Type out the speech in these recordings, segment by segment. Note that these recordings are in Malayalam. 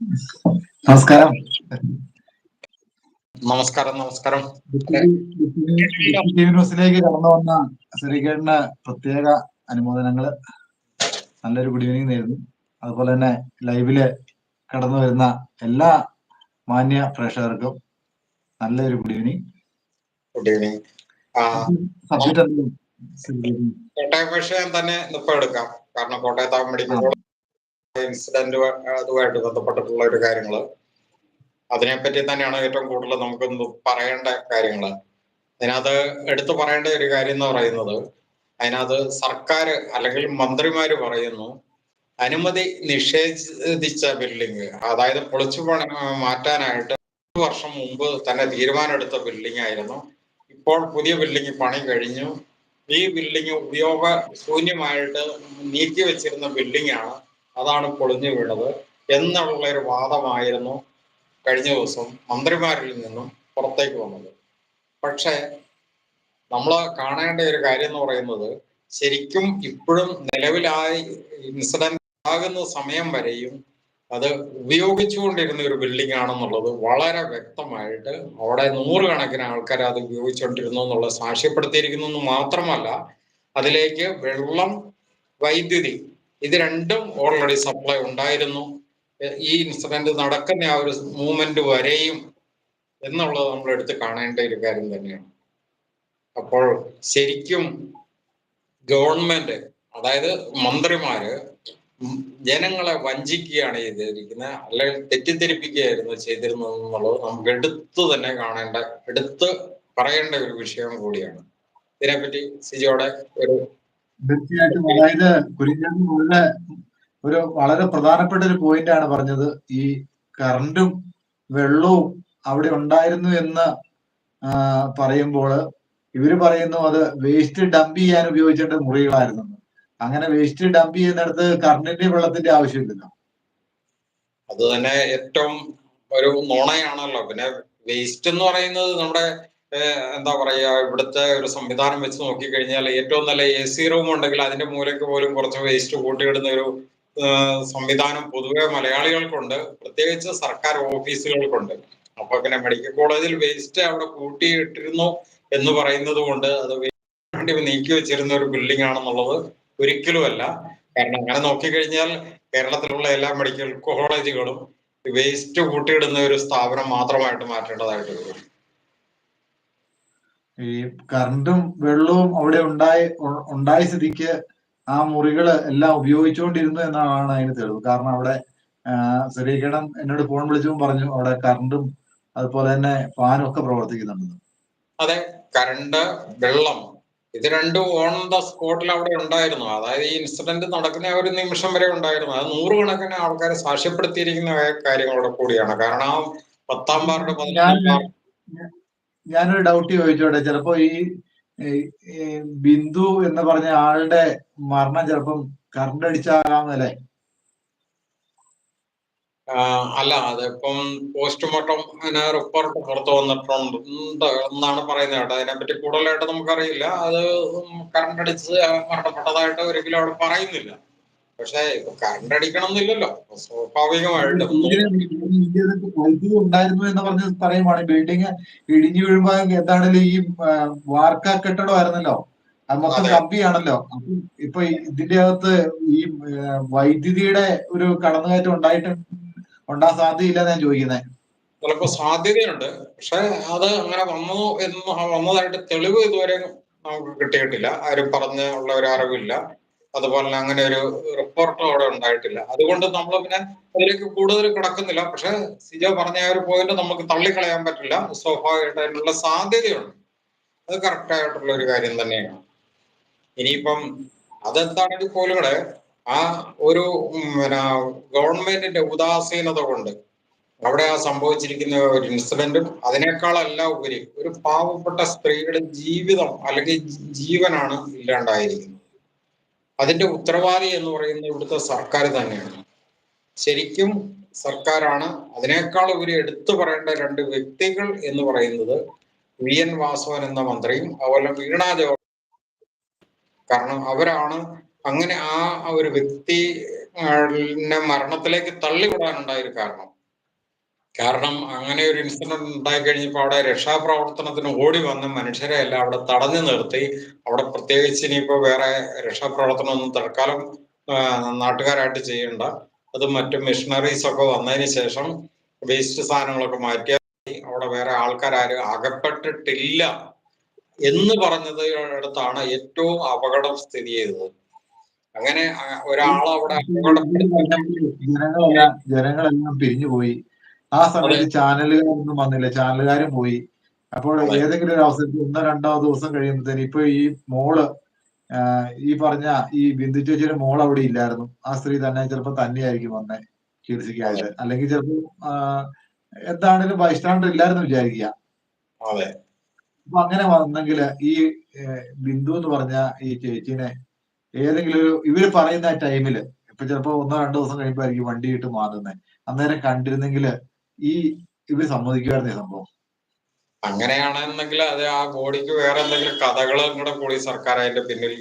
നമസ്കാരം. നമസ്കാരം നമസ്കാരം. ന്യൂസിലേക്ക് കടന്നു വന്ന ശ്രീകേടിന് പ്രത്യേക അനുമോദനങ്ങൾ നല്ലൊരു ഗുഡ് ഈവനിങ് നേരുന്നു. അതുപോലെ തന്നെ ലൈവിൽ കടന്നു വരുന്ന എല്ലാ മാന്യ പ്രേക്ഷകർക്കും നല്ലൊരു good evening good evening subject പക്ഷേ ഞാൻ കോട്ടയം വിഷയം തന്നെ ഇപ്പൊ എടുക്കാം. കാരണം കോട്ടയത്ത് മെഡിക്കൽ ഇൻസിഡന്റ് അതുമായിട്ട് ബന്ധപ്പെട്ടിട്ടുള്ള ഒരു കാര്യങ്ങൾ. അതിനെപ്പറ്റി തന്നെയാണ് ഏറ്റവും കൂടുതൽ നമുക്ക് പറയേണ്ട കാര്യങ്ങൾ. അതിനകത്ത് എടുത്തു പറയേണ്ട ഒരു കാര്യം എന്ന് പറയുന്നത് അതിനകത്ത് സർക്കാർ അല്ലെങ്കിൽ മന്ത്രിമാര് പറയുന്നു അനുമതി നിഷേധിച്ച ബിൽഡിംഗ് അതായത് പൊളിച്ചു മാറ്റാനായിട്ട് ഒരു വർഷം മുമ്പ് തന്നെ തീരുമാനമെടുത്ത ബിൽഡിംഗ് ആയിരുന്നു. ഇപ്പോൾ പുതിയ ബിൽഡിംഗ് പണി കഴിഞ്ഞു. ഈ ബിൽഡിംഗ് ഉപയോഗ ശൂന്യമായിട്ട് നീക്കി വെച്ചിരുന്ന ബിൽഡിംഗ് ആണ് അതാണ് പൊളിഞ്ഞു വീണത് എന്നുള്ള ഒരു വാദമായിരുന്നു കഴിഞ്ഞ ദിവസം മന്ത്രിമാരിൽ നിന്നും പുറത്തേക്ക് വന്നത്. പക്ഷേ നമ്മൾ കാണേണ്ട ഒരു കാര്യം എന്ന് പറയുന്നത് ശരിക്കും ഇപ്പോഴും നിലവിലായി ഇൻസിഡന്റ് ആകുന്ന സമയം വരെയും അത് ഉപയോഗിച്ചുകൊണ്ടിരുന്ന ഒരു ബിൽഡിംഗ് ആണെന്നുള്ളത് വളരെ വ്യക്തമായിട്ട് അവിടെ നൂറുകണക്കിന് ആൾക്കാർ അത് ഉപയോഗിച്ചുകൊണ്ടിരുന്നു എന്നുള്ളത് സാക്ഷ്യപ്പെടുത്തിയിരിക്കുന്നു എന്ന് മാത്രമല്ല അതിലേക്ക് വെള്ളം വൈദ്യുതി ഇത് രണ്ടും ഓൾറെഡി സപ്ലൈ ഉണ്ടായിരുന്നു. ഈ ഇൻസിഡന്റ് നടക്കുന്ന ആ ഒരു മൂവ്മെന്റ് വരെയും എന്നുള്ളത് നമ്മൾ എടുത്ത് കാണേണ്ട ഒരു കാര്യം തന്നെയാണ്. അപ്പോൾ ശരിക്കും ഗവൺമെന്റ് അതായത് മന്ത്രിമാര് ജനങ്ങളെ വഞ്ചിക്കുകയാണ് ചെയ്തിരിക്കുന്നത്. അല്ലെങ്കിൽ തെറ്റിദ്ധരിപ്പിക്കുകയായിരുന്നു ചെയ്തിരുന്നത് എന്നുള്ളത് നമുക്ക് എടുത്തു തന്നെ കാണേണ്ട എടുത്ത് പറയേണ്ട ഒരു വിഷയം കൂടിയാണ്. ഇതിനെപ്പറ്റി സിജോടെ ഒരു തീർച്ചയായിട്ടും. അതായത് വളരെ ഒരു വളരെ പ്രധാനപ്പെട്ട ഒരു പോയിന്റ് ആണ് പറഞ്ഞത്. ഈ കറണ്ടും വെള്ളവും അവിടെ ഉണ്ടായിരുന്നു എന്ന് പറയുമ്പോൾ ഇവർ പറയുന്നു അത് വേസ്റ്റ് ഡംപ് ചെയ്യാൻ ഉപയോഗിച്ചിട്ട് മുറികളായിരുന്നു. അങ്ങനെ വേസ്റ്റ് ഡംപ് ചെയ്യുന്നിടത്ത് കറണ്ടിന്റെ വെള്ളത്തിന്റെ ആവശ്യമില്ല. അത് തന്നെ ഏറ്റവും ഒരു നുണയാണല്ലോ. പിന്നെ വേസ്റ്റ് എന്ന് പറയുന്നത് നമ്മുടെ എന്താ പറയാ ഇവിടുത്തെ ഒരു സംവിധാനം വെച്ച് നോക്കിക്കഴിഞ്ഞാൽ ഏറ്റവും നല്ല എ സി റൂം ഉണ്ടെങ്കിൽ അതിന്റെ മൂലയ്ക്ക് പോലും കുറച്ച് വേസ്റ്റ് കൂട്ടിയിടുന്ന ഒരു സംവിധാനം പൊതുവെ മലയാളികൾക്കുണ്ട്. പ്രത്യേകിച്ച് സർക്കാർ ഓഫീസുകൾക്കുണ്ട്. അപ്പൊ പിന്നെ മെഡിക്കൽ കോളേജിൽ വേസ്റ്റ് അവിടെ കൂട്ടിയിട്ടിരുന്നു എന്ന് പറയുന്നത് കൊണ്ട് അത് വേണ്ടി നീക്കി വെച്ചിരുന്ന ഒരു ബിൽഡിംഗ് ആണെന്നുള്ളത് ഒരിക്കലുമല്ല കാരണം അങ്ങനെ നോക്കിക്കഴിഞ്ഞാൽ കേരളത്തിലുള്ള എല്ലാ മെഡിക്കൽ കോളേജുകളും വേസ്റ്റ് കൂട്ടിയിടുന്ന ഒരു സ്ഥാപനം മാത്രമായിട്ട് മാറ്റേണ്ടതായിട്ട് വരും. ഈ കറണ്ടും വെള്ളവും അവിടെ ഉണ്ടായി ഉണ്ടായ സ്ഥിതിക്ക് ആ മുറികൾ എല്ലാം ഉപയോഗിച്ചുകൊണ്ടിരുന്നു എന്നാണ് അതിന് തെളിവ്. കാരണം അവിടെ ശ്രീകണ്ഠൻ എന്നോട് ഫോൺ വിളിച്ചും പറഞ്ഞു അവിടെ കറണ്ടും അതുപോലെ തന്നെ ഫാനും ഒക്കെ പ്രവർത്തിക്കുന്നുണ്ട്. അതെ കറണ്ട് വെള്ളം ഇത് രണ്ടും ഓൺ ദ സ്പോട്ടിൽ അവിടെ ഉണ്ടായിരുന്നു. അതായത് ഈ ഇൻസിഡന്റ് നടക്കുന്ന ഒരു നിമിഷം വരെ ഉണ്ടായിരുന്നു. അത് നൂറുകണക്കിന് ആൾക്കാരെ സാക്ഷ്യപ്പെടുത്തിയിരിക്കുന്ന കാര്യങ്ങളോട് കൂടിയാണ്. കാരണം ആ പത്താം വാർഡ് പതിനാലാം ഞാനൊരു ഡൗട്ട് ചോദിച്ചോട്ടെ? ചിലപ്പോ ഈ ബിന്ദു എന്ന് പറഞ്ഞ ആളുടെ മരണം ചിലപ്പം കറണ്ട് അടിച്ചാകാം അല്ലേ അല്ല അതിപ്പം പോസ്റ്റ്മോർട്ടം അതിന് റിപ്പോർട്ട് പുറത്തു വന്നിട്ടുണ്ട്. എന്നാണ് പറയുന്നത് കേട്ടോ. അതിനെപ്പറ്റി കൂടുതലായിട്ട് നമുക്കറിയില്ല. അത് കറണ്ട് അടിച്ച് മരണപ്പെട്ടതായിട്ട് ഒരിക്കലും അവിടെ പറയുന്നില്ല. പക്ഷെ കറണ്ട് അടിക്കണം എന്നില്ലല്ലോ സ്വാഭാവികമായിട്ടും ഉണ്ടായിരുന്നു എന്ന് പറഞ്ഞ് പറയുവാണ്. ബിൽഡിങ് ഇടിഞ്ഞു വീഴുമ്പോ എന്താണെങ്കിലും ഈ വാർക്ക കെട്ടിടമായിരുന്നല്ലോ. അത് മൊത്തം കമ്പിയാണല്ലോ. ഇപ്പൊ ഇതിന്റെ അകത്ത് ഈ വൈദ്യുതിയുടെ ഒരു കടന്നുകയറ്റം ഉണ്ടായിട്ട് ഉണ്ടാ സാധ്യതയില്ല ഞാൻ ചോദിക്കുന്നത് ചിലപ്പോ സാധ്യതയുണ്ട്. പക്ഷെ അത് അങ്ങനെ വന്നു എന്ന് വന്നതായിട്ട് തെളിവ് ഇതുവരെ നമുക്ക് കിട്ടിയിട്ടില്ല. ആരും പറഞ്ഞ ഉള്ള ഒരു അറിവില്ല. അതുപോലെ തന്നെ അങ്ങനെ ഒരു റിപ്പോർട്ട് അവിടെ ഉണ്ടായിട്ടില്ല. അതുകൊണ്ട് നമ്മൾ പിന്നെ അതിലേക്ക് കൂടുതൽ കിടക്കുന്നില്ല. പക്ഷെ സിജോ പറഞ്ഞ ആ ഒരു പോയിന്റ് നമുക്ക് തള്ളിക്കളയാൻ പറ്റില്ല. സ്വാഭാവികമായിട്ട് അതിനുള്ള സാധ്യതയുണ്ട്. അത് കറക്റ്റ് ആയിട്ടുള്ള ഒരു കാര്യം തന്നെയാണ്. ഇനിയിപ്പം അതെന്താണെങ്കിൽ പോലും കൂടെ ആ ഒരു പിന്നെ ഗവൺമെന്റിന്റെ ഉദാസീനത കൊണ്ട് അവിടെ ആ സംഭവിച്ചിരിക്കുന്ന ഒരു ഇൻസിഡന്റും അതിനേക്കാളല്ല ഉപരി ഒരു പാവപ്പെട്ട സ്ത്രീയുടെ ജീവിതം അല്ലെങ്കിൽ ജീവനാണ് ഇല്ലാണ്ടായിരിക്കുന്നത്. അതിന്റെ ഉത്തരവാദി എന്ന് പറയുന്നത് ഇവിടുത്തെ സർക്കാർ തന്നെയാണ്. ശരിക്കും സർക്കാരാണ് അതിനേക്കാൾ ഒരു എടുത്തു പറയേണ്ട രണ്ട് വ്യക്തികൾ എന്ന് പറയുന്നത് വി എൻ വാസവൻ എന്ന മന്ത്രിയും അതുപോലെ വീണ ജോർജ് കാരണം അവരാണ് അങ്ങനെ ആ ഒരു വ്യക്തി മരണത്തിലേക്ക് തള്ളിവിടാനുണ്ടായ ഒരു കാരണം. കാരണം അങ്ങനെ ഒരു ഇൻസിഡന്റ് ഉണ്ടായി കഴിഞ്ഞപ്പോൾ അവിടെ രക്ഷാപ്രവർത്തനത്തിന് ഓടി വന്ന മനുഷ്യരെ എല്ലാം അവിടെ തടഞ്ഞു നിർത്തി. അവിടെ പ്രത്യേകിച്ച് ഇനിയിപ്പോ വേറെ രക്ഷാപ്രവർത്തനം ഒന്നും തൽക്കാലം നാട്ടുകാരായിട്ട് ചെയ്യണ്ട. അത് മറ്റു മിഷണറീസ് ഒക്കെ വന്നതിന് ശേഷം വേസ്റ്റ് സാധനങ്ങളൊക്കെ മാറ്റിയാൽ അവിടെ വേറെ ആൾക്കാരും അകപ്പെട്ടിട്ടില്ല എന്ന് പറഞ്ഞത് അടുത്താണ് ഏറ്റവും അപകടം സ്ഥിതി ചെയ്തത്. അങ്ങനെ ഒരാളവിടെ ജനങ്ങളെല്ലാം പിരിഞ്ഞുപോയി. ആ സമയത്ത് ചാനലുകാരൊന്നും വന്നില്ല. ചാനലുകാരും പോയി. അപ്പോൾ ഏതെങ്കിലും ഒരു അവസരത്തിൽ ഒന്നോ രണ്ടോ ദിവസം കഴിയുമ്പോഴത്തേന് ഇപ്പൊ ഈ മോൾ ഈ പറഞ്ഞ ഈ ബിന്ദു ചേച്ചിയുടെ മോൾ അവിടെ ഇല്ലായിരുന്നു. ആ സ്ത്രീ തന്നെ ചിലപ്പോ തന്നെയായിരിക്കും വന്നേ ചികിത്സിക്കായിട്ട് അല്ലെങ്കിൽ ചിലപ്പോ എന്താണെങ്കിലും ബൈസ്റ്റാൻഡർ ഇല്ലായിരുന്നു വിചാരിക്കുക. അതെ. അപ്പൊ അങ്ങനെ വന്നെങ്കിൽ ഈ ബിന്ദു എന്ന് പറഞ്ഞ ഈ ചേച്ചിനെ ഏതെങ്കിലും ഒരു ഇവർ പറയുന്ന ടൈമിൽ ഇപ്പൊ ചിലപ്പോ ഒന്നോ രണ്ടോ ദിവസം കഴിയുമ്പോഴായിരിക്കും വണ്ടി ഇട്ട് മാറുന്നത് അന്നേരം കണ്ടിരുന്നെങ്കിൽ ഈ ഇവർ സമ്മതിക്കുമായിരുന്നു ഈ സംഭവം അങ്ങനെയാണെന്നെങ്കിൽ അത് ആ ബോഡിക്ക് വേറെ എന്തെങ്കിലും കഥകളും കൂടെ കൂടി സർക്കാർ അതിന്റെ പിന്നിൽ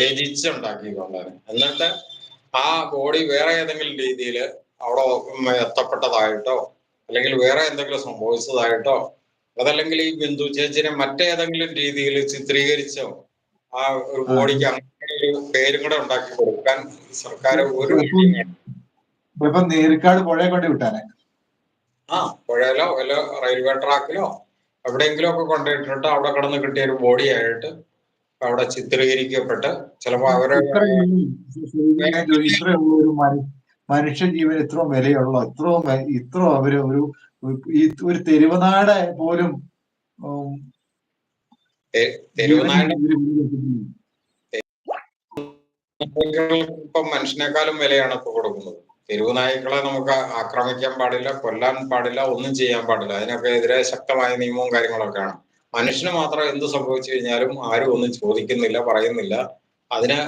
രചിച്ചുണ്ടാക്കിക്കൊണ്ടാണ് എന്നിട്ട് ആ ബോഡി വേറെ ഏതെങ്കിലും രീതിയിൽ അവിടെ എത്തപ്പെട്ടതായിട്ടോ അല്ലെങ്കിൽ വേറെ എന്തെങ്കിലും സംഭവിച്ചതായിട്ടോ അതല്ലെങ്കിൽ ഈ ബിന്ദു ചേച്ചിനെ മറ്റേതെങ്കിലും രീതിയിൽ ചിത്രീകരിച്ചോ ആ ഒരു ബോഡിക്ക് അങ്ങനെ ഒരു പേരും കൂടെ ഉണ്ടാക്കി കൊടുക്കാൻ സർക്കാർ ഒരു. ഇപ്പൊ നേരിക്കാട് പുഴയെ കൊണ്ട് വിട്ടാനെ ആ. പുഴയിലോ വല്ല റെയിൽവേ ട്രാക്കിലോ എവിടെയെങ്കിലും ഒക്കെ കൊണ്ടുപോയിട്ടിട്ട് അവിടെ കിടന്ന് കിട്ടിയ ഒരു ബോഡി ആയിട്ട് അവിടെ ചിത്രീകരിക്കപ്പെട്ട് ചിലപ്പോ അവരെ മനുഷ്യ ജീവൻ ഇത്രയും വിലയുള്ള? ഇത്രയും ഇത്ര ഇത്രയും അവർ ഒരു ഒരു- ഈ ഒരു തെരുവനാട് പോലും. ഇപ്പം മനുഷ്യനേക്കാളും വിലയാണ് ഇപ്പൊ കൊടുക്കുന്നത്. തെരുവ് നായ്ക്കളെ നമുക്ക് ആക്രമിക്കാൻ പാടില്ല കൊല്ലാൻ പാടില്ല ഒന്നും ചെയ്യാൻ പാടില്ല. അതിനൊക്കെ എതിരെ ശക്തമായ നിയമവും കാര്യങ്ങളൊക്കെയാണ്. മനുഷ്യന് മാത്രം എന്ത് സംഭവിച്ചു കഴിഞ്ഞാലും ആരും ഒന്നും ചോദിക്കുന്നില്ല പറയുന്നില്ല. അതിന്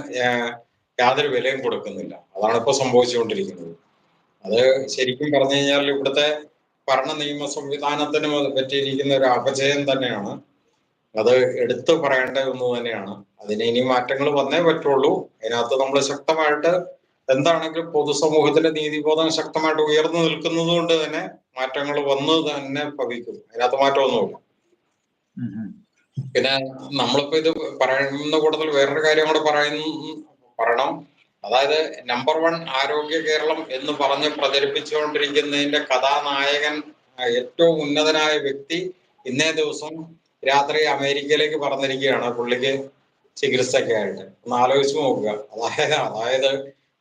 യാതൊരു വിലയും കൊടുക്കുന്നില്ല. അതാണ് ഇപ്പൊ സംഭവിച്ചുകൊണ്ടിരിക്കുന്നത്. അത് ശരിക്കും പറഞ്ഞു കഴിഞ്ഞാൽ ഇവിടുത്തെ ഭരണ നിയമ സംവിധാനത്തിന് പറ്റിയിരിക്കുന്ന ഒരു അപജയം തന്നെയാണ്. അത് എടുത്തു പറയേണ്ട ഒന്ന് തന്നെയാണ്. അതിന് ഇനി മാറ്റങ്ങൾ വന്നേ പറ്റുള്ളൂ. അതിനകത്ത് നമ്മൾ ശക്തമായിട്ട് എന്താണെങ്കിലും പൊതുസമൂഹത്തിന്റെ നീതിബോധം ശക്തമായിട്ട് ഉയർന്നു നിൽക്കുന്നത് കൊണ്ട് തന്നെ മാറ്റങ്ങൾ വന്ന് തന്നെ ഭവിക്കുന്നു. അതിനകത്ത് മാറ്റമൊന്നുമില്ല. പിന്നെ നമ്മളിപ്പോ ഇത് പറയുന്ന കൂട്ടത്തിൽ വേറൊരു കാര്യം കൂടെ പറയുന്നു പറയണം. അതായത് നമ്പർ വൺ ആരോഗ്യ കേരളം എന്ന് പറഞ്ഞ് പ്രചരിപ്പിച്ചുകൊണ്ടിരിക്കുന്നതിന്റെ കഥാനായകൻ ഏറ്റവും ഉന്നതനായ വ്യക്തി ഇന്നേ ദിവസം രാത്രി അമേരിക്കയിലേക്ക് പറഞ്ഞിരിക്കുകയാണ് പുള്ളിക്ക് ചികിത്സയ്ക്കായിട്ട് ഒന്ന് ആലോചിച്ച് നോക്കുക. അതായത് അതായത്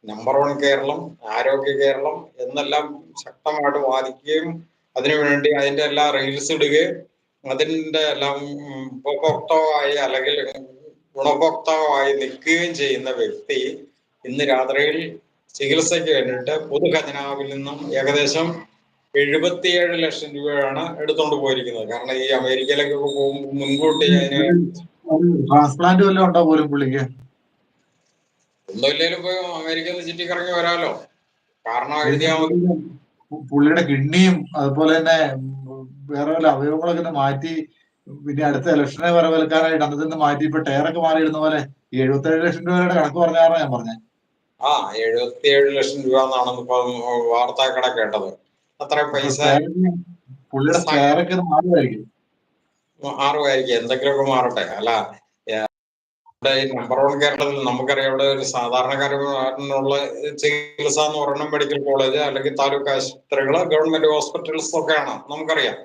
നമ്പർ വൺ കേരളം ആരോഗ്യ കേരളം എന്നെല്ലാം ശക്തമായിട്ട് വാദിക്കുകയും അതിനുവേണ്ടി അതിന്റെ എല്ലാ റീൽസ് ഇടുകയും അതിന്റെ എല്ലാം ഉപഭോക്താവായി അല്ലെങ്കിൽ ഗുണഭോക്താവായി നിൽക്കുകയും ചെയ്യുന്ന വ്യക്തി ഇന്ന് രാത്രിയിൽ ചികിത്സയ്ക്ക് വേണ്ടിയിട്ട് പൊതുഖജനാവിൽ നിന്നും ഏകദേശം എഴുപത്തിയേഴ് ലക്ഷം രൂപയാണ് എടുത്തുകൊണ്ട് പോയിരിക്കുന്നത്. കാരണം ഈ അമേരിക്കയിലേക്കൊക്കെ പോകുമ്പോൾ മുൻകൂട്ടി അതിന് ട്രാൻസ്പ്ലാന്റ് വല്ലതും ഉണ്ടോ പോലും പുള്ളിക്ക്? ഒന്നുമില്ലേലും പോയി അമേരിക്കയിൽ നിന്ന് ചുറ്റിക്കറങ്ങി വരാമല്ലോ കാരണം എഴുതിയാൽ മതി. പുള്ളിയുടെ കിഡ്നിയും അതുപോലെ തന്നെ വേറെ വല്ല അവയവങ്ങളൊക്കെ ഒന്ന് മാറ്റി പിന്നെ അടുത്ത ഇലക്ഷനെ വരവേൽക്കാനായിട്ട് അന്നത്തെ നിന്ന് മാറ്റി ഇപ്പൊ ടയറൊക്കെ മാറിയിരുന്ന പോലെ എഴുപത്തി എഴുപത്തേഴ് ലക്ഷം രൂപയുടെ കണക്ക് പറഞ്ഞാറാണ് ഞാൻ പറഞ്ഞത് ആ എഴുപത്തിയേഴ് ലക്ഷം രൂപ എന്നാണ് ഇപ്പൊ വാർത്താക്കട കേട്ടത്. അത്ര പൈസ പുള്ളിയുടെ ടയറൊക്കെ മാറുമായിരിക്കും മാറുമായിരിക്കും എന്തെങ്കിലുമൊക്കെ മാറട്ടെ. അല്ല ഇവിടെ ഈ നമ്പർ വൺ കേരളത്തിൽ നമുക്കറിയാം ഇവിടെ ഒരു സാധാരണക്കാരനുള്ള ചികിത്സ എന്ന് പറയുന്നത് മെഡിക്കൽ കോളേജ് അല്ലെങ്കിൽ താലൂക്ക് ആശുപത്രികൾ ഗവൺമെന്റ് ഹോസ്പിറ്റൽസ് ഒക്കെയാണ് നമുക്കറിയാം.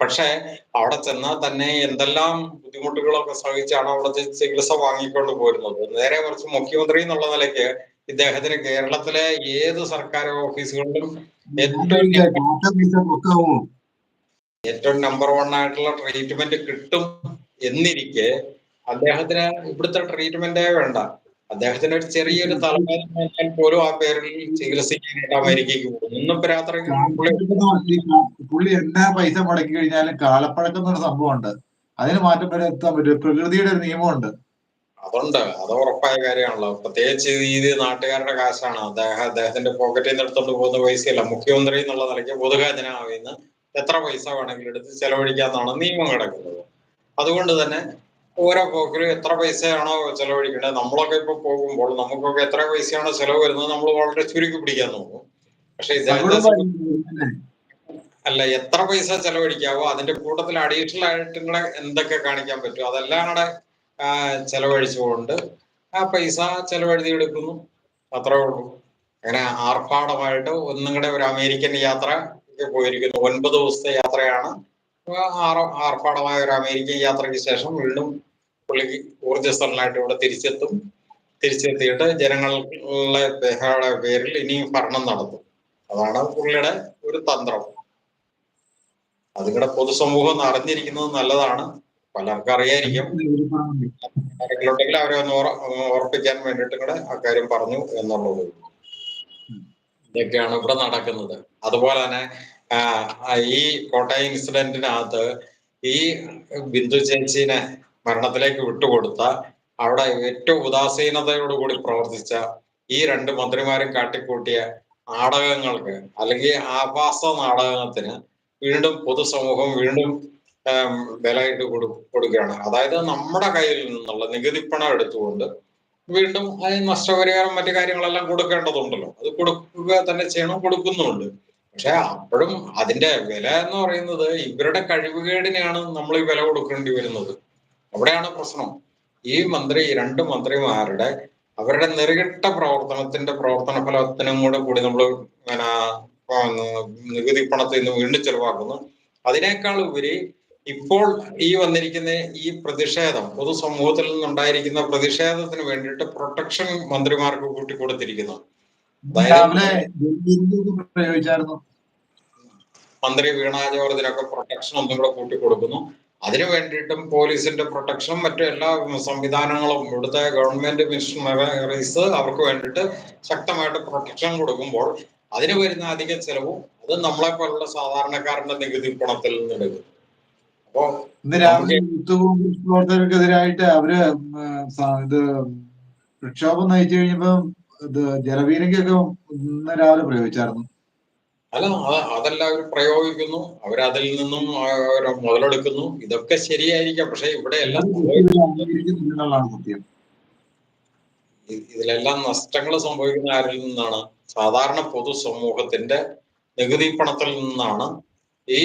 പക്ഷേ അവിടെ ചെന്നാൽ തന്നെ എന്തെല്ലാം ബുദ്ധിമുട്ടുകളൊക്കെ സഹിച്ചാണ് അവിടെ ചികിത്സ വാങ്ങിക്കൊണ്ട് പോരുന്നത്. നേരെ കുറച്ച് മുഖ്യമന്ത്രി എന്നുള്ള നിലയ്ക്ക് ഇദ്ദേഹത്തിന് കേരളത്തിലെ ഏത് സർക്കാർ ഓഫീസുകളിലും ഏറ്റവും ഏറ്റവും നമ്പർ വൺ ആയിട്ടുള്ള ട്രീറ്റ്മെന്റ് കിട്ടും എന്നിരിക്കെ അദ്ദേഹത്തിന് ഇവിടുത്തെ ട്രീറ്റ്മെന്റേ വേണ്ട. അദ്ദേഹത്തിന് ഒരു ചെറിയൊരു തലവേദന പോലും ആ പേരിൽ ചികിത്സിക്കാനായിട്ട് അമേരിക്കയ്ക്ക് പോകും രാത്രി പുള്ളി എന്നാ പൈസ മുടക്കി കഴിഞ്ഞാലും കാലപ്പഴക്കം എന്നൊരു സംഭവമുണ്ട്. അതിന് മാറ്റം എത്താൻ പറ്റും. പ്രകൃതിയുടെ ഒരു നിയമമുണ്ട്. അതുണ്ട്. അത് ഉറപ്പായ കാര്യമാണല്ലോ. പ്രത്യേകിച്ച് ഇത് നാട്ടുകാരുടെ കാശാണ്. അദ്ദേഹം അദ്ദേഹത്തിന്റെ പോക്കറ്റിൽ നിന്ന് എടുത്തോണ്ട് പോകുന്ന പൈസയല്ല. മുഖ്യമന്ത്രി എന്നുള്ള നിലയ്ക്ക് പൊതുഖജനാവിൽ നിന്ന് എത്ര പൈസ വേണമെങ്കിലും എടുത്ത് ചെലവഴിക്കാന്നാണ് നിയമം കിടക്കുന്നത്. അതുകൊണ്ട് തന്നെ ഓരോ പോക്കിലും എത്ര പൈസയാണോ ചെലവഴിക്കേണ്ടത് നമ്മളൊക്കെ ഇപ്പൊ പോകുമ്പോൾ നമുക്കൊക്കെ എത്ര പൈസയാണോ ചെലവ് വരുന്നത് നമ്മൾ വളരെ ചുരുക്കി പിടിക്കാൻ നോക്കും. പക്ഷെ അല്ല എത്ര പൈസ ചെലവഴിക്കാവോ? അതിന്റെ കൂട്ടത്തിൽ അഡീഷണൽ ആയിട്ട് കൂടെ എന്തൊക്കെ കാണിക്കാൻ പറ്റും? അതെല്ലാം കൂടെ ചെലവഴിച്ചുകൊണ്ട് ആ പൈസ ചെലവഴുതി എടുക്കുന്നു. അത്രേ ഉള്ളൂ. അങ്ങനെ ആർഭാടമായിട്ട് ഒന്നും കൂടെ ഒരു അമേരിക്കൻ യാത്ര പോയിരിക്കുന്നു. ഒൻപത് ദിവസത്തെ യാത്രയാണ്. ആർഭാടമായ ഒരു അമേരിക്കൻ യാത്രയ്ക്ക് ശേഷം വീണ്ടും പുള്ളിക്ക് ഊർജസ്വലനായിട്ട് ഇവിടെ തിരിച്ചെത്തും. തിരിച്ചെത്തിയിട്ട് ജനങ്ങളുടെ ദേഹയുടെ പേരിൽ ഇനിയും ഭരണം നടത്തും. അതാണ് പുള്ളിയുടെ ഒരു തന്ത്രം. അതിവിടെ പൊതുസമൂഹം അറിഞ്ഞിരിക്കുന്നത് നല്ലതാണ്. പലർക്കും അറിയായിരിക്കും. ആരെങ്കിലുണ്ടെങ്കിൽ അവരെ ഒന്ന് ഓർ- ഓർപ്പിക്കാൻ വേണ്ടിയിട്ട് കൂടെ അക്കാര്യം പറഞ്ഞു എന്നുള്ളത്. ഇതൊക്കെയാണ് ഇവിടെ നടക്കുന്നത്. അതുപോലെ തന്നെ ഈ കോട്ടയം ഇൻസിഡന്റിനകത്ത് ഈ ബിന്ദു ചേച്ചീനെ മരണത്തിലേക്ക് വിട്ടുകൊടുത്ത അവിടെ ഏറ്റവും ഉദാസീനതയോടുകൂടി പ്രവർത്തിച്ച ഈ രണ്ട് മന്ത്രിമാരും കാട്ടിക്കൂട്ടിയ നാടകങ്ങൾക്ക് അല്ലെങ്കിൽ ആഭാസ നാടകത്തിന് വീണ്ടും പൊതുസമൂഹം വീണ്ടും വിലയിട്ട് കൊടു കൊടുക്കുകയാണ്. അതായത് നമ്മുടെ കയ്യിൽ നിന്നുള്ള നികുതി പണം എടുത്തുകൊണ്ട് വീണ്ടും അതിന് നഷ്ടപരിഹാരം മറ്റു കാര്യങ്ങളെല്ലാം കൊടുക്കേണ്ടതുണ്ടല്ലോ. അത് കൊടുക്കുക തന്നെ ചെയ്യണം കൊടുക്കുന്നുണ്ട് പക്ഷെ അപ്പോഴും അതിന്റെ വില എന്ന് പറയുന്നത് ഇവരുടെ കഴിവുകേടിനെയാണ് നമ്മൾ ഈ വില കൊടുക്കേണ്ടി വരുന്നത്. അവിടെയാണ് പ്രശ്നം. ഈ മന്ത്രി ഈ രണ്ട് മന്ത്രിമാരുടെ അവരുടെ നെറുകെട്ട പ്രവർത്തനത്തിന്റെ പ്രവർത്തന ഫലത്തിനും കൂടെ കൂടി നമ്മൾ നികുതി പണത്തിൽ നിന്ന് വീണ്ടും ചെലവാക്കുന്നു. അതിനേക്കാൾ ഉപരി ഇപ്പോൾ ഈ വന്നിരിക്കുന്ന ഈ പ്രതിഷേധം പൊതുസമൂഹത്തിൽ നിന്നുണ്ടായിരിക്കുന്ന പ്രതിഷേധത്തിന് വേണ്ടിയിട്ട് പ്രൊട്ടക്ഷൻ മന്ത്രിമാർക്ക് കൂട്ടിക്കൊടുത്തിരിക്കുന്നു. മന്ത്രി വീണ ജോർജിനൊക്കെ പ്രൊട്ടക്ഷൻ ഒന്നും കൂടെ കൂട്ടിക്കൊടുക്കുന്നു. അതിനു വേണ്ടിയിട്ടും പോലീസിന്റെ പ്രൊട്ടക്ഷനും മറ്റു എല്ലാ സംവിധാനങ്ങളും ഇവിടുത്തെ ഗവൺമെന്റ് മിഷണറീസ് അവർക്ക് വേണ്ടിയിട്ട് ശക്തമായിട്ട് പ്രൊട്ടക്ഷൻ കൊടുക്കുമ്പോൾ അതിന് വരുന്ന അധിക ചെലവും അത് നമ്മളെ പോലുള്ള സാധാരണക്കാരന്റെ നികുതി പണത്തിൽ നിന്ന് എടുക്കും. അപ്പോ പ്രവർത്തകർക്കെതിരായിട്ട് അവർ ഇത് പ്രക്ഷോഭം നയിച്ചു കഴിഞ്ഞപ്പോ ഇത് ജലവീരയ്ക്കൊക്കെ ഇന്ന് രാവിലെ പ്രയോഗിച്ചായിരുന്നു. അല്ല അതെല്ലാവരും പ്രയോഗിക്കുന്നു. അവരതിൽ നിന്നും മുതലെടുക്കുന്നു. ഇതൊക്കെ ശരിയായിരിക്കാം. പക്ഷെ ഇവിടെ എല്ലാം ഇതിലെല്ലാം നഷ്ടങ്ങൾ സംഭവിക്കുന്ന ആരിൽ നിന്നാണ്? സാധാരണ പൊതുസമൂഹത്തിന്റെ നികുതി പണത്തിൽ നിന്നാണ് ഈ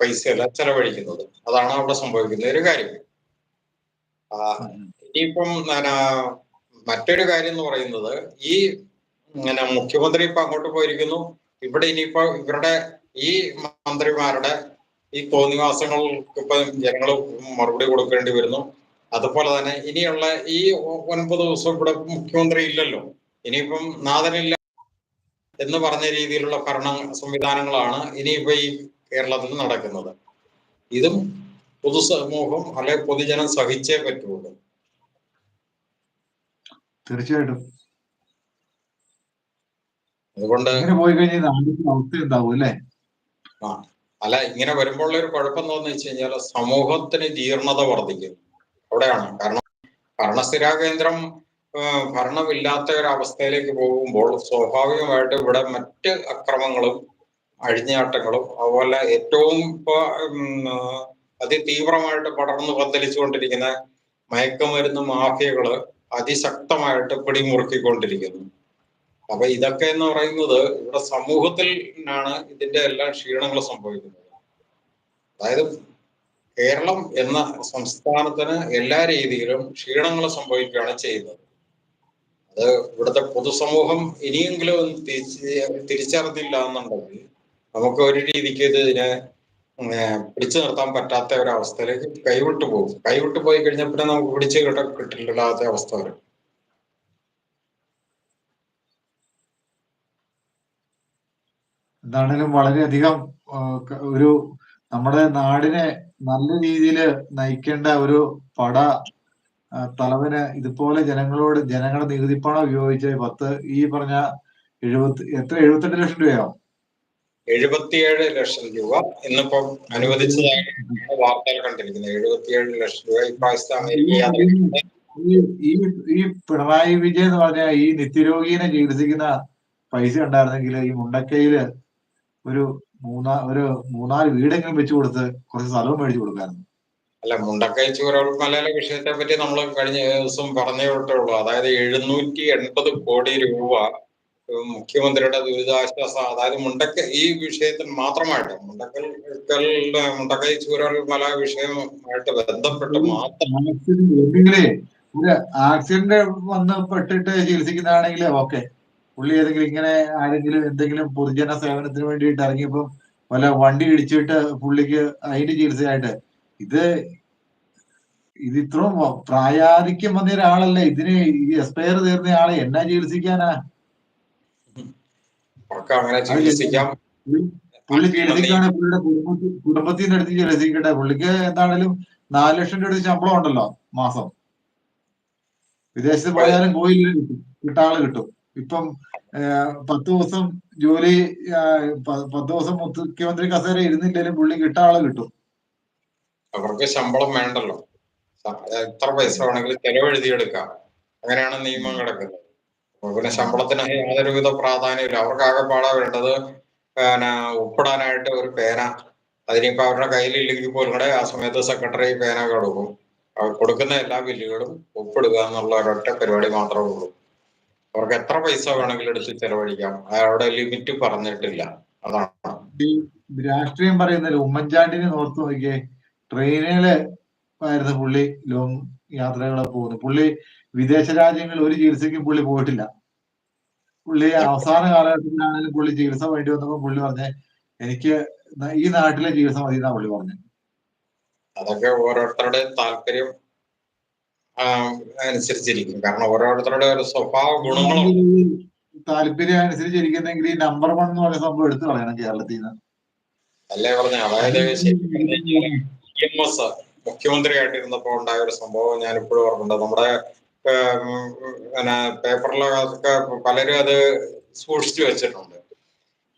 പൈസ എല്ലാം ചെലവഴിക്കുന്നത്. അതാണ് അവിടെ സംഭവിക്കുന്ന ഒരു കാര്യം. ഇനിയിപ്പം മറ്റൊരു കാര്യം എന്ന് പറയുന്നത് ഈ ഇങ്ങനെ മുഖ്യമന്ത്രി ഇപ്പൊ അങ്ങോട്ട് പോയിരിക്കുന്നു. ഇവിടെ ഇനിയിപ്പോ ഇവരുടെ ഈ മന്ത്രിമാരുടെ ഈ തോന്നിവാസങ്ങൾക്ക് ഇപ്പൊ ജനങ്ങൾ മറുപടി കൊടുക്കേണ്ടി വരുന്നു. അതുപോലെ തന്നെ ഇനിയുള്ള ഈ ഒൻപത് ദിവസം ഇവിടെ മുഖ്യമന്ത്രി ഇല്ലല്ലോ. ഇനിയിപ്പം നാഥനില്ല എന്ന് പറഞ്ഞ രീതിയിലുള്ള ഭരണ സംവിധാനങ്ങളാണ് ഇനിയിപ്പോ ഈ കേരളത്തിൽ നടക്കുന്നത്. ഇതും പൊതുസമൂഹം അല്ലെ പൊതുജനം സഹിച്ചേ പറ്റുള്ളൂ. തീർച്ചയായിട്ടും. അതുകൊണ്ട് പോയി കഴിഞ്ഞാൽ അവസ്ഥ ഉണ്ടാവും അല്ലേ? അല്ല ഇങ്ങനെ വരുമ്പോൾ ഒരു കുഴപ്പം എന്താണെന്ന് വെച്ച് കഴിഞ്ഞാൽ സമൂഹത്തിന് ജീർണത വർദ്ധിക്കും. അവിടെയാണ്. കാരണം ഭരണസ്ഥിരാ കേന്ദ്രം ഭരണമില്ലാത്ത ഒരു അവസ്ഥയിലേക്ക് പോകുമ്പോൾ സ്വാഭാവികമായിട്ട് ഇവിടെ മറ്റ് അക്രമങ്ങളും അഴിഞ്ഞാട്ടങ്ങളും അതുപോലെ ഏറ്റവും ഇപ്പൊ അതിതീവ്രമായിട്ട് പടർന്നു പന്തലിച്ചുകൊണ്ടിരിക്കുന്ന മയക്കുമരുന്ന് മാഫിയകൾ അതിശക്തമായിട്ട് പിടിമുറുക്കിക്കൊണ്ടിരിക്കുന്നു. അപ്പൊ ഇതൊക്കെ എന്ന് പറയുന്നത് ഇവിടെ സമൂഹത്തിൽ ആണ് ഇതിന്റെ എല്ലാ ക്ഷീണങ്ങൾ സംഭവിക്കുന്നത്. അതായത് കേരളം എന്ന സംസ്ഥാനത്തിന് എല്ലാ രീതിയിലും ക്ഷീണങ്ങൾ സംഭവിക്കുകയാണ് ചെയ്യുന്നത്. അത് ഇവിടുത്തെ പൊതുസമൂഹം ഇനിയെങ്കിലും തിരിച്ചറിഞ്ഞില്ല എന്നുണ്ടെങ്കിൽ നമുക്ക് ഒരു രീതിക്ക് ഇതിനെ പിടിച്ചു നിർത്താൻ പറ്റാത്ത ഒരവസ്ഥയിലേക്ക് കൈവിട്ടു പോകും. കൈവിട്ടു പോയി കഴിഞ്ഞാൽ പിന്നെ നമുക്ക് പിടിച്ചു കിട്ട കിട്ടില്ലാത്ത അവസ്ഥ വരും. എന്താണേലും വളരെയധികം ഒരു നമ്മുടെ നാടിനെ നല്ല രീതിയിൽ നയിക്കേണ്ട ഒരു പട തലവന് ഇതുപോലെ ജനങ്ങളോട് ജനങ്ങളുടെ നികുതി പണം ഉപയോഗിച്ച് പത്ത് ഈ പറഞ്ഞ എഴുപത്തി എത്ര എഴുപത്തെട്ട് ലക്ഷം രൂപയാവും? എഴുപത്തിയേഴ് ലക്ഷം രൂപ. ഇന്നിപ്പോ അനുവദിച്ചതായി വാർത്തകൾ കണ്ടിരിക്കുന്നത്. എഴുപത്തിയേഴ് ലക്ഷം രൂപ ഇപ്രാവശ്യത്തെ ഈ ഈ പിണറായി വിജയൻ എന്ന് പറഞ്ഞ ഈ നിത്യരോഗീനെ ചികിത്സിക്കുന്ന പൈസ ഉണ്ടായിരുന്നെങ്കിൽ ഈ മുണ്ടക്കയിൽ ഒരു മൂന്നാ ഒരു മൂന്നാൽ വീടെങ്കിലും വെച്ചു കൊടുത്ത് കുറച്ച് സ്ഥലവും മേടിച്ചു കൊടുക്കായിരുന്നു. അല്ല മുണ്ടക്കൈ ചൂരൽമലയിലെ വിഷയത്തെ പറ്റി നമ്മൾ കഴിഞ്ഞ ദിവസം പറഞ്ഞേ വിട്ടുള്ളൂ അതായത് എഴുന്നൂറ്റി എൺപത് കോടി രൂപ മുഖ്യമന്ത്രിയുടെ ദുരിതാശ്വാസ അതായത് മുണ്ടക്ക ഈ വിഷയത്തിൽ മാത്രമായിട്ട് മുണ്ടക്കൽ മുണ്ടക്കൈ മല വിഷയമായിട്ട് ബന്ധപ്പെട്ട് മാത്രം ആക്സിഡന്റ് വന്ന് പെട്ടിട്ട് ചികിത്സിക്കുന്നതാണെങ്കിൽ ഓക്കെ. പുള്ളി ഏതെങ്കിലും ഇങ്ങനെ ആരെങ്കിലും എന്തെങ്കിലും പൊതുജന സേവനത്തിന് വേണ്ടിയിട്ട് ഇറങ്ങിയപ്പോ വല്ല വണ്ടി ഇടിച്ചിട്ട് പുള്ളിക്ക് അതിന്റെ ചികിത്സയായിട്ട്. ഇത് ഇത് ഇത്രയും പ്രായാധിക്യം വന്ന ഒരാളല്ലേ? ഇതിന് എക്സ്പയർ തീർന്ന ആളെ എന്നാ ചികിത്സിക്കാനാ? പുള്ളി ചികിത്സിക്കാണ് പുള്ളിയുടെ കുടുംബത്തിൽ കുടുംബത്തിൽ നിന്ന് എടുത്ത് ചികിത്സിക്കട്ടെ. പുള്ളിക്ക് എന്താണേലും നാല് ലക്ഷം രൂപ ശമ്പളം ഉണ്ടല്ലോ മാസം. വിദേശത്ത് പോയാലും കോയിൽ കിട്ടും. കിട്ടാൾ കിട്ടും. ഇപ്പം പത്ത് ദിവസം ജോലി പത്ത് ദിവസം മുഖ്യമന്ത്രി കസേര ഇരുന്നില്ലെങ്കിലും പുള്ളി കിട്ടാൾ കിട്ടും. അവർക്ക് ശമ്പളം വേണ്ടല്ലോ. എത്ര പൈസ വേണമെങ്കിലും ചെലവെഴുതിയെടുക്കാം അങ്ങനെയാണ് നിയമം കിടക്കുന്നത്. പിന്നെ ശമ്പളത്തിന് യാതൊരുവിധ പ്രാധാന്യമില്ല. അവർക്ക് ആകെപ്പാടെ വേണ്ടത് പിന്നെ ഒപ്പിടാനായിട്ട് ഒരു പേന. അതിനിപ്പോ അവരുടെ കയ്യിലില്ലെങ്കിൽ പോലും കൂടെ ആ സമയത്ത് സെക്രട്ടറി പേന കൊടുക്കും. കൊടുക്കുന്ന എല്ലാ ബില്ലുകളും ഒപ്പിടുക എന്നുള്ള ഒരൊറ്റ പരിപാടി മാത്രമേ ഉള്ളൂ. അവർക്ക് എത്ര പൈസ വേണമെങ്കിലും എടുത്ത് ചെലവഴിക്കാം. അവിടെ ലിമിറ്റ് പറഞ്ഞിട്ടില്ല. അതാണ്. ഈ രാഷ്ട്രീയം പറയുന്നത് ഉമ്മൻചാണ്ടിനെ ഓർത്ത് നോക്കിയേ ട്രെയിനിൽ ആയിരുന്നു പുള്ളി ലോങ് യാത്രകളെ പോകുന്നത്. പുള്ളി വിദേശ രാജ്യങ്ങളിൽ ഒരു ചികിത്സയ്ക്കും പുള്ളി പോയിട്ടില്ല. പുള്ളി അവസാന കാലഘട്ടത്തിലാണെങ്കിലും പുള്ളി ചികിത്സ വേണ്ടി വന്നപ്പോൾ പുള്ളി പറഞ്ഞേ എനിക്ക് ഈ നാട്ടിലെ ചികിത്സ മതി എന്നാ പുള്ളി പറഞ്ഞു. അതൊക്കെ ഓരോരുത്തരുടെ താല്പര്യം അനുസരിച്ചിരിക്കും. കാരണം ഓരോരുത്തരുടെ ഒരു സ്വഭാവ ഗുണങ്ങളും. താല്പര്യം അനുസരിച്ചിരിക്കുന്നെങ്കിൽ ഈ നമ്പർ വൺ എന്ന് പറയുന്ന സംഭവം എടുത്തു കളയണം കേരളത്തിൽ നിന്ന് അല്ലേ പറഞ്ഞ? അതായത് എം എസ് ഉണ്ടായ ഒരു സംഭവം ഞാൻ ഇപ്പോഴും ഓർക്കുന്നുണ്ട്. നമ്മുടെ പിന്നെ പേപ്പറിലൊക്കെ പലരും അത് സൂക്ഷിച്ചു വെച്ചിട്ടുണ്ട്.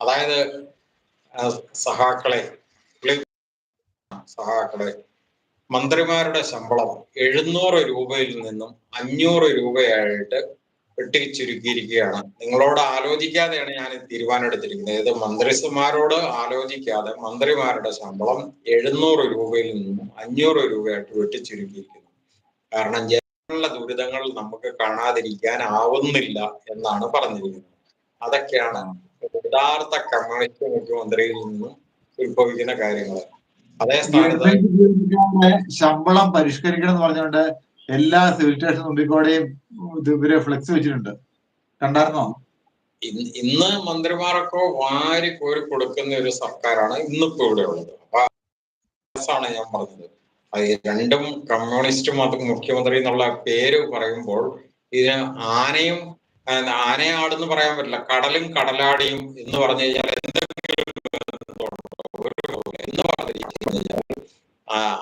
അതായത് സഹാക്കളെ. സഹാക്കളെ. മന്ത്രിമാരുടെ ശമ്പളം എഴുന്നൂറ് രൂപയിൽ നിന്നും അഞ്ഞൂറ് രൂപയായിട്ട് വെട്ടി ചുരുക്കിയിരിക്കുകയാണ് നിങ്ങളോട് ആലോചിക്കാതെയാണ് ഞാൻ തീരുമാനമെടുത്തിരിക്കുന്നത്. ഇത് മന്ത്രിമാരോട് ആലോചിക്കാതെ മന്ത്രിമാരുടെ ശമ്പളം എഴുന്നൂറ് രൂപയിൽ നിന്നും അഞ്ഞൂറ് രൂപയായിട്ട് വെട്ടി ചുരുക്കിയിരിക്കുന്നു കാരണം ജനങ്ങളുടെ ദുരിതങ്ങൾ നമുക്ക് കാണാതിരിക്കാൻ ആവുന്നില്ല എന്നാണ് പറഞ്ഞിരിക്കുന്നത്. അതൊക്കെയാണ് യഥാർത്ഥ കമ്മ്യൂണിസ്റ്റ് മുഖ്യമന്ത്രിയിൽ നിന്നും ഉത്ഭവിക്കുന്ന കാര്യങ്ങൾ ശമ്പളം പരിഷ്കരിക്കണം എന്ന് പറഞ്ഞുകൊണ്ട് എല്ലാ സിവിൽ സ്റ്റേഷൻ ഇത് ഇവർ ഫ്ലെക്സ് വെച്ചിട്ടുണ്ട്. കണ്ടായിരുന്നോ? ഇന്ന് മന്ത്രിമാരൊക്കെ വാരി കോരി കൊടുക്കുന്ന ഒരു സർക്കാരാണ് ഇന്നിപ്പോ ഇവിടെ ഉള്ളത്. അപ്പൊ ആണ് ഞാൻ പറഞ്ഞത്. അത് രണ്ടും കമ്മ്യൂണിസ്റ്റും അത് മുഖ്യമന്ത്രി എന്നുള്ള പേര് പറയുമ്പോൾ ഇതിന് ആനയും ആനയാടെന്ന് പറയാൻ പറ്റില്ല. കടലും കടലാടിയും എന്ന് പറഞ്ഞു കഴിഞ്ഞാൽ എന്തെങ്കിലും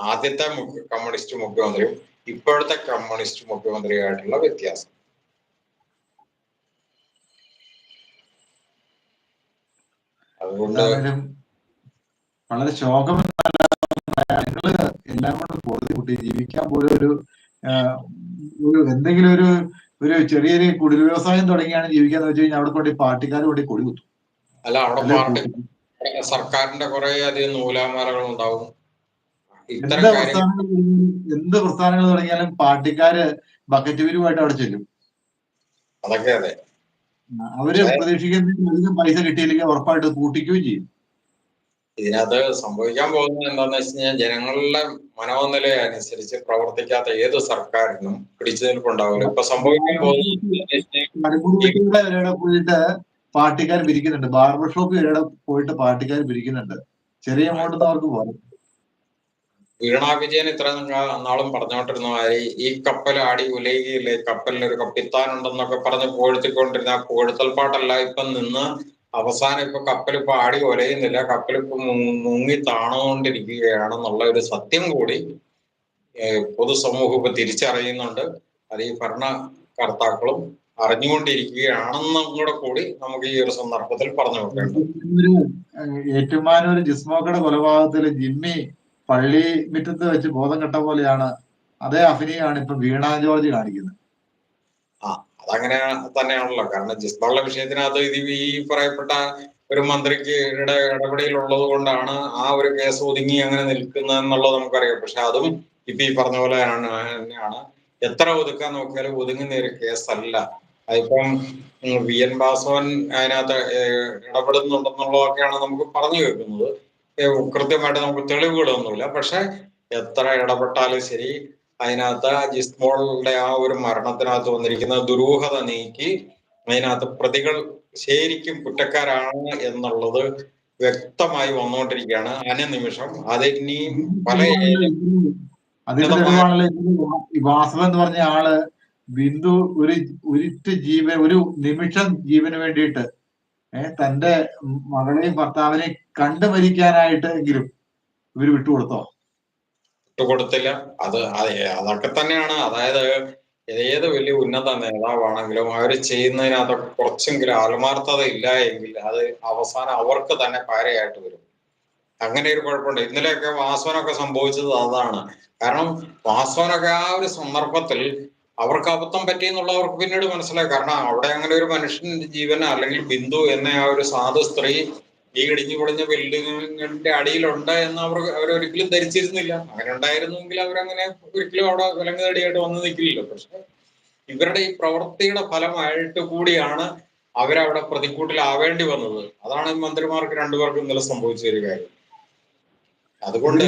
ആദ്യത്തെ കമ്മ്യൂണിസ്റ്റ് മുഖ്യമന്ത്രിയും ഇപ്പോഴത്തെ കമ്മ്യൂണിസ്റ്റ് മുഖ്യമന്ത്രിയായിട്ടുള്ള വ്യത്യാസം. അതുകൊണ്ട് വളരെ ശോകം എല്ലാം കൊണ്ട് പൊറുതി കുട്ടി ജീവിക്കാൻ പോലും ഒരു ഒരു എന്തെങ്കിലും ഒരു ഒരു ചെറിയൊരു കുടിൽ വ്യവസായം തുടങ്ങിയാണ് ജീവിക്കാന്ന് വെച്ച് കഴിഞ്ഞാൽ അവിടെ കൊണ്ട് പാർട്ടിക്കാർ കൊണ്ട് കൊടി കുത്തും അല്ല അവിടെ സർക്കാരിന്റെ കുറെ അധികം നൂലാമാലകൾ ഉണ്ടാവും. എന്ത് പ്രസ്ഥാനങ്ങൾ തുടങ്ങിയാലും- എന്ത് പ്രസ്ഥാനങ്ങൾ തുടങ്ങിയാലും പാർട്ടിക്കാര് ബക്കറ്റ് വീരുമായിട്ട് അവിടെ ചെല്ലും. അതൊക്കെ അതെ. അവർ പ്രതീക്ഷിക്കുന്ന അധികം പൈസ കിട്ടിയില്ലെങ്കിൽ ഉറപ്പായിട്ട് കൂട്ടിക്കുകയും ചെയ്യും. ഇതിനകത്ത് സംഭവിക്കാൻ പോകുന്നത് എന്താണെന്ന് വെച്ച് കഴിഞ്ഞാൽ ജനങ്ങളുടെ മനോനില അനുസരിച്ച് പ്രവർത്തിക്കാത്ത ഏത് സർക്കാരിനും പിടിച്ചു നിൽപ്പുണ്ടാവില്ല ഇപ്പൊ സംഭവിക്കാൻ പോകുന്നത് പാർട്ടിക്കാർ പിരിക്കുന്നുണ്ട് ബാർബർ ഷോപ്പ് വരെ പോയിട്ട് പാർട്ടിക്കാർ പിരിക്കുന്നുണ്ട് ചെറിയ എമൗണ്ട് അവർക്ക് പോകും വീണ വിജയൻ ഇത്ര നാളും പറഞ്ഞുകൊണ്ടിരുന്ന മാതിരി ഈ കപ്പൽ ആടി ഉലയുകയില്ലേ? കപ്പലിൽ ഒരു കപ്പിത്താൻ ഉണ്ടെന്നൊക്കെ പറഞ്ഞ് പുകഴ്ത്തിക്കൊണ്ടിരുന്ന ആ പുകഴ്ത്തൽ പാട്ടല്ല ഇപ്പൊ നിന്ന് അവസാനം ഇപ്പൊ കപ്പൽ ഇപ്പൊ ആടി ഒലയുന്നില്ല കപ്പൽ ഇപ്പൊ മുങ്ങി താണുകൊണ്ടിരിക്കുകയാണെന്നുള്ള ഒരു സത്യം കൂടി പൊതുസമൂഹം ഇപ്പൊ തിരിച്ചറിയുന്നുണ്ട്. അത് ഈ ഭരണകർത്താക്കളും അറിഞ്ഞുകൊണ്ടിരിക്കുകയാണെന്നും കൂടെ കൂടി നമുക്ക് ഈ ഒരു സന്ദർഭത്തിൽ പറഞ്ഞു കൊടുക്കേണ്ടത്. ഏറ്റുമാനൂർ ജിസ്മോക്കയുടെ കൊലപാതകത്തിൽ ജിമ്മി പള്ളി മുറ്റത്ത് വെച്ച് ബോധം കെട്ട പോലെയാണ് അതേ അഭിനയാണ് ഇപ്പൊ വീണ ജോർജ് കാണിക്കുന്നത്. ആ അതങ്ങനെ തന്നെയാണല്ലോ. കാരണം ജിസ്മോളുടെ വിഷയത്തിനകത്ത് ഇത് ഈ പറയപ്പെട്ട ഒരു മന്ത്രിക്ക് ഇട ഇടപെടലുള്ളത് കൊണ്ടാണ് ആ ഒരു കേസ് ഒതുങ്ങി അങ്ങനെ നിൽക്കുന്നത് എന്നുള്ളത് നമുക്കറിയാം. പക്ഷെ അതും ഇപ്പൊ ഈ പറഞ്ഞ പോലെ തന്നെയാണ്. എത്ര ഒതുക്കാൻ നോക്കിയാലും ഒതുങ്ങുന്ന ഒരു കേസല്ല. അതിപ്പം വി എൻ വാസവൻ അതിനകത്ത് ഇടപെടുന്നുണ്ടെന്നുള്ളതൊക്കെയാണ് നമുക്ക് പറഞ്ഞു കേൾക്കുന്നത്. കൃത്യമായിട്ട് നമുക്ക് തെളിവുകളൊന്നുമില്ല. പക്ഷെ എത്ര ഇടപെട്ടാലും ശരി അതിനകത്ത് ജിസ്മോളുടെ ആ ഒരു മരണത്തിനകത്ത് വന്നിരിക്കുന്ന ദുരൂഹത നീക്കി അതിനകത്ത് പ്രതികൾ ശരിക്കും കുറ്റക്കാരാണ് എന്നുള്ളത് വ്യക്തമായി വന്നുകൊണ്ടിരിക്കുകയാണ്. അനുനിമിഷം അത് ഇനിയും പല വാസവൻ എന്ന് പറഞ്ഞ ആൾ ബിന്ദു ഒരു ഉരുറ്റ് ജീവൻ ഒരു നിമിഷം ജീവന് വേണ്ടിയിട്ട് ഏഹ് തന്റെ മകളെയും ഭർത്താവിനെയും കണ്ടു മരിക്കാനായിട്ട് എങ്കിലും ഇവർ വിട്ടുകൊടുത്തോ? വിട്ടുകൊടുത്തില്ല. അത് അതൊക്കെ തന്നെയാണ്. അതായത് ഏത് വലിയ ഉന്നത നേതാവാണെങ്കിലും അവർ ചെയ്യുന്നതിനകത്തൊക്കെ കുറച്ചെങ്കിലും ആത്മാർത്ഥത ഇല്ല എങ്കിൽ അത് അവസാനം അവർക്ക് തന്നെ പാരയായിട്ട് വരും. അങ്ങനെ ഒരു കുഴപ്പമുണ്ട്. ഇന്നലെയൊക്കെ വാസവനൊക്കെ സംഭവിച്ചത് അതാണ്. കാരണം വാസവനൊക്കെ ആ ഒരു സന്ദർഭത്തിൽ അവർക്ക് അബദ്ധം പറ്റി എന്നുള്ള അവർക്ക് പിന്നീട് മനസ്സിലായി. കാരണം അവിടെ അങ്ങനെ ഒരു മനുഷ്യന്റെ ജീവൻ അല്ലെങ്കിൽ ബിന്ദു എന്ന ആ ഒരു സാധു സ്ത്രീ ഈ ഇടിഞ്ഞു പൊളിഞ്ഞ ബിൽഡിങ്ങിന്റെ അടിയിലുണ്ട് എന്ന് അവർ അവരൊരിക്കലും ധരിച്ചിരുന്നില്ല. അങ്ങനെ ഉണ്ടായിരുന്നെങ്കിൽ അവരങ്ങനെ ഒരിക്കലും അവിടെ വിലങ്ങ് തടിയായിട്ട് വന്ന് നിൽക്കില്ലല്ലോ. പക്ഷെ ഇവരുടെ ഈ പ്രവൃത്തിയുടെ ഫലമായിട്ട് കൂടിയാണ് അവരവിടെ പ്രതിക്കൂട്ടിലാവേണ്ടി വന്നത്. അതാണ് മന്ത്രിമാർക്ക് രണ്ടുപേർക്കും ഇന്നലെ സംഭവിച്ച ഒരു കാര്യം. അതുകൊണ്ട്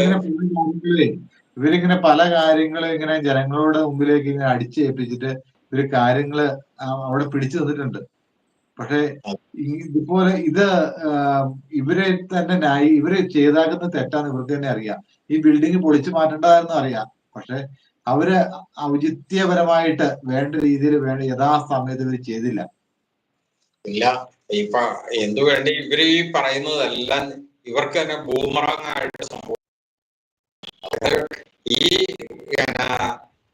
ഇവരിങ്ങനെ പല കാര്യങ്ങളെ ഇങ്ങനെ ജനങ്ങളുടെ മുമ്പിലേക്ക് ഇങ്ങനെ അടിച്ചേൽപ്പിച്ചിട്ട് ഇവർ കാര്യങ്ങൾ അവിടെ പിടിച്ചു തന്നിട്ടുണ്ട്. പക്ഷെ ഇതുപോലെ ഇത് ഇവരെ തന്നെ ന്യായി ഇവർ ചെയ്താകുന്ന തെറ്റാന്ന് ഇവർക്ക് തന്നെ അറിയാം. ഈ ബിൽഡിംഗ് പൊളിച്ചു മാറ്റേണ്ടതാണെന്ന് അറിയാം. പക്ഷെ അവർ ഔചിത്യപരമായിട്ട് വേണ്ട രീതിയിൽ വേണ്ട യഥാസമയത്ത് ഇവർ ചെയ്തില്ല. ഇല്ല. ഇപ്പൊ എന്തു വേണ്ടി ഇവർ ഈ പറയുന്നതെല്ലാം ഇവർക്ക് തന്നെ ബൂമറാങ് ആയിട്ട് സംഭവം. ഈ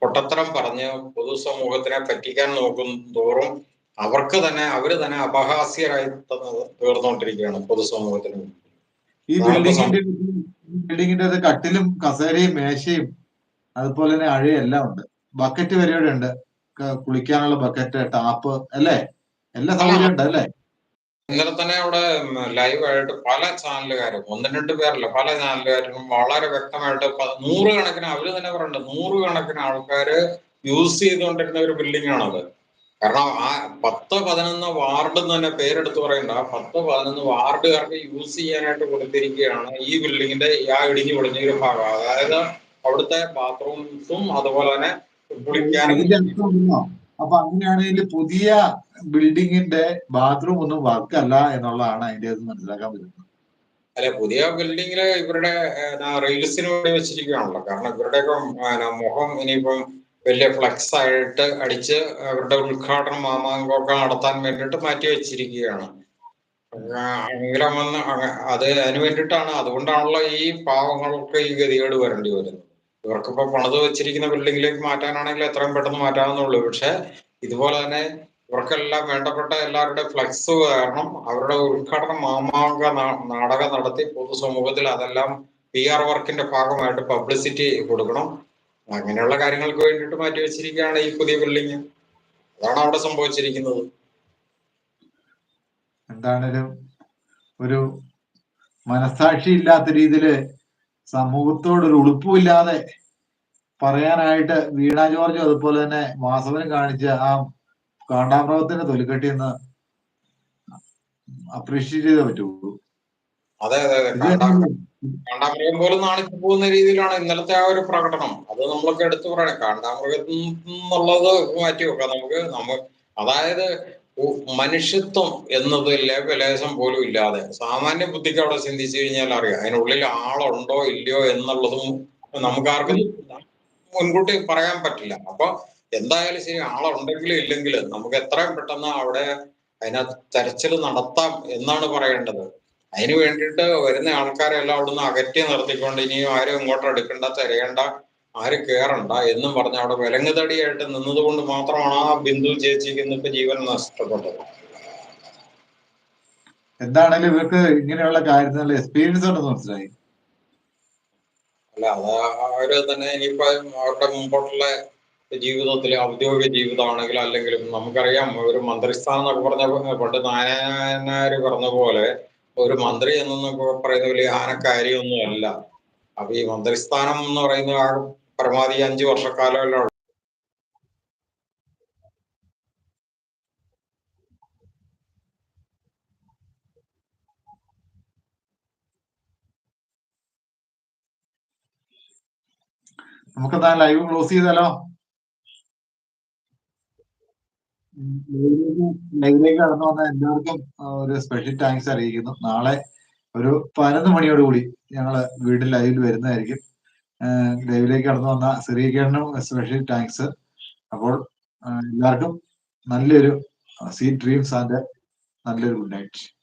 പൊട്ടത്തരം പറഞ്ഞ് പൊതുസമൂഹത്തിനെ പറ്റിക്കാൻ നോക്കും തോറും അവർക്ക് തന്നെ അവർ തന്നെ അപഹാസ്യരായി തീർന്നുകൊണ്ടിരിക്കുകയാണ് പൊതുസമൂഹത്തിന് ഈ ബിൽഡിങ്ങിന്റെ ബിൽഡിങ്ങിന്റെ കട്ടിലും കസേരയും മേശയും അതുപോലെ തന്നെ അഴയും എല്ലാം ഉണ്ട്. ബക്കറ്റ് വരെ ഇവിടെ ഉണ്ട്. കുളിക്കാനുള്ള ബക്കറ്റ് ടാപ്പ് അല്ലേ? എല്ലാ സൗകര്യം ഉണ്ട് അല്ലേ? ഇന്നലെ തന്നെ അവിടെ ലൈവായിട്ട് പല ചാനലുകാരും ഒന്നും രണ്ട് പേരല്ല പല ചാനലുകാരും വളരെ വ്യക്തമായിട്ട് നൂറ് നൂറുകണക്കിന് അവർ തന്നെ പറയുന്നുണ്ട് നൂറുകണക്കിന് ആൾക്കാര് യൂസ് ചെയ്തുകൊണ്ടിരുന്ന ഒരു ബിൽഡിംഗ് ആണത്. കാരണം ആ പത്ത് പതിനൊന്ന് വാർഡ് തന്നെ പേരെടുത്ത് പറയണ്ട ആ പത്ത് പതിനൊന്ന് വാർഡുകാർക്ക് യൂസ് ചെയ്യാനായിട്ട് കൊടുത്തിരിക്കുകയാണ് ഈ ബിൽഡിങ്ങിന്റെ ആ ഇടിഞ്ഞു പൊളിഞ്ഞ ഒരു ഭാഗം. അതായത് അവിടുത്തെ ബാത്റൂംസും അതുപോലെ തന്നെ കുളിക്കാനും അപ്പൊ അങ്ങനെയാണെങ്കിൽ പുതിയ ബിൽഡിങ്ങിന്റെ ബാത്റൂം ഒന്നും വർക്ക് അല്ല എന്നുള്ളതാണ് അതിന്റെ അത് മനസ്സിലാക്കാൻ പറ്റുന്നത്. അല്ലെ പുതിയ ബിൽഡിങ്ങിൽ ഇവരുടെ റീൽസിന് വേണ്ടി വെച്ചിരിക്കുകയാണല്ലോ. കാരണം ഇവരുടെ മുഖം ഇനിയിപ്പം വലിയ ഫ്ലക്സ് ആയിട്ട് അടിച്ച് അവരുടെ ഉദ്ഘാടനം മാമാങ്കമൊക്കെ നടത്താൻ വേണ്ടിയിട്ട് മാറ്റി വെച്ചിരിക്കുകയാണ്. എങ്കിലും അത് അതിന് വേണ്ടിയിട്ടാണ്. അതുകൊണ്ടാണല്ലോ ഈ പാവങ്ങൾക്ക് ഈ ഗതികേട് വരേണ്ടി വരുന്നത്. ഇവർക്കിപ്പോ പണിത് വെച്ചിരിക്കുന്ന ബിൽഡിങ്ങിലേക്ക് മാറ്റാനാണെങ്കിൽ എത്രയും പെട്ടെന്ന് മാറ്റാവുന്നുള്ളൂ പക്ഷെ ഇതുപോലെ തന്നെ ഇവർക്കെല്ലാം വേണ്ടപ്പെട്ട എല്ലാവരുടെ ഫ്ലക്സ് കാരണം അവരുടെ ഉദ്ഘാടന മാമാങ്ക നാടകം നടത്തി പൊതുസമൂഹത്തിൽ അതെല്ലാം പി ആർ വർക്കിന്റെ ഭാഗമായിട്ട് പബ്ലിസിറ്റി കൊടുക്കണം. അങ്ങനെയുള്ള കാര്യങ്ങൾക്ക് വേണ്ടിയിട്ട് മാറ്റി വെച്ചിരിക്കുകയാണ് ഈ പുതിയ ബിൽഡിംഗ് അതാണ് അവിടെ സംഭവിച്ചിരിക്കുന്നത്. എന്താണേലും ഒരു മനസാക്ഷി ഇല്ലാത്ത രീതിയിൽ സമൂഹത്തോട് ഒരു ഉളുപ്പുമില്ലാതെ പറയാനായിട്ട് വീണ ജോർജും അതുപോലെ തന്നെ വാസവനും കാണിച്ച ആ കാണ്ടാമൃഗത്തിന്റെ തൊലിക്കെട്ടിന്ന് അപ്രീഷിയേറ്റ് ചെയ്തേ പറ്റുള്ളൂ. അതെ അതെ കാണ്ടാമൃഗം പോലും നാണിച്ചു പോകുന്ന രീതിയിലാണ് ഇന്നലത്തെ ആ ഒരു പ്രകടനം. അത് നമ്മളൊക്കെ എടുത്തു പറയണം കാണ്ടാമൃഗത്തിൽ നിന്നുള്ളത് മാറ്റി വെക്കാം നമുക്ക് നമ്മ അതായത് മനുഷ്യത്വം എന്നത് ലേശം പോലും ഇല്ലാതെ. സാമാന്യ ബുദ്ധിക്ക് അവിടെ ചിന്തിച്ചു കഴിഞ്ഞാൽ അറിയാം. അതിനുള്ളിൽ ആളുണ്ടോ ഇല്ലയോ എന്നുള്ളതും നമുക്കാർക്കും മുൻകൂട്ടി പറയാൻ പറ്റില്ല. അപ്പൊ എന്തായാലും ശരി ആളുണ്ടെങ്കിലും ഇല്ലെങ്കിലും നമുക്ക് എത്രയും പെട്ടെന്ന് അവിടെ അതിനകത്ത് തെരച്ചിൽ നടത്താം എന്നാണ് പറയേണ്ടത്. അതിന് വേണ്ടിയിട്ട് വരുന്ന ആൾക്കാരെല്ലാം അവിടുന്ന് അകറ്റി നിർത്തിക്കൊണ്ട് ഇനിയും ആരും ഇങ്ങോട്ട് എടുക്കണ്ട തിരയണ്ട. ആരും കേറണ്ട. എന്നും പറഞ്ഞ് അവിടെ വിലങ്ങുതടിയായിട്ട് നിന്നതുകൊണ്ട് മാത്രമാണ് ആ ബിന്ദു ചേച്ചിക്ക് ഇന്നിപ്പോ ജീവൻ നഷ്ടപ്പെട്ടത്. എന്താണേലും ഇവർക്ക് ഇങ്ങനെയുള്ള കാര്യത്തിനുള്ള എക്സ്പീരിയൻസ് ഉണ്ടെന്ന് മനസ്സിലായി. അല്ല അത് അവർ തന്നെ ഇനിയിപ്പോ അവരുടെ മുമ്പോട്ടുള്ള ജീവിതത്തിലെ ഔദ്യോഗിക ജീവിതമാണെങ്കിലും അല്ലെങ്കിലും നമുക്കറിയാം ഒരു മന്ത്രിസ്ഥാനം എന്നൊക്കെ പറഞ്ഞ പണ്ട് നായനാര് പറഞ്ഞ പോലെ ഒരു മന്ത്രി എന്നൊക്കെ പറയുന്ന വലിയ ആനക്കാരിയൊന്നും അല്ല അപ്പൊ ഈ മന്ത്രിസ്ഥാനം എന്ന് പറയുന്ന ആ പരമാവധി അഞ്ച് വർഷക്കാലമല്ല നമുക്ക് നമുക്കെന്താ ലൈവ് ക്ലോസ് ചെയ്താലോ? ലൈവിലേക്ക് കടന്നു വന്ന എല്ലാവർക്കും ഒരു സ്പെഷ്യൽ താങ്ക്സ് അറിയിക്കുന്നു. നാളെ ഒരു പതിനൊന്ന് മണിയോടുകൂടി ഞങ്ങൾ വീട്ടിൽ ലൈവിൽ വരുന്നതായിരിക്കും. ലൈവിലേക്ക് കടന്നു വന്ന സിറിയക്കേണനും എസ്പെഷ്യലി താങ്ക്സ് അപ്പോൾ എല്ലാവർക്കും നല്ലൊരു സീ ഡ്രീംസ് ആൻഡ് നല്ലൊരു ഗുഡ് നൈറ്റ്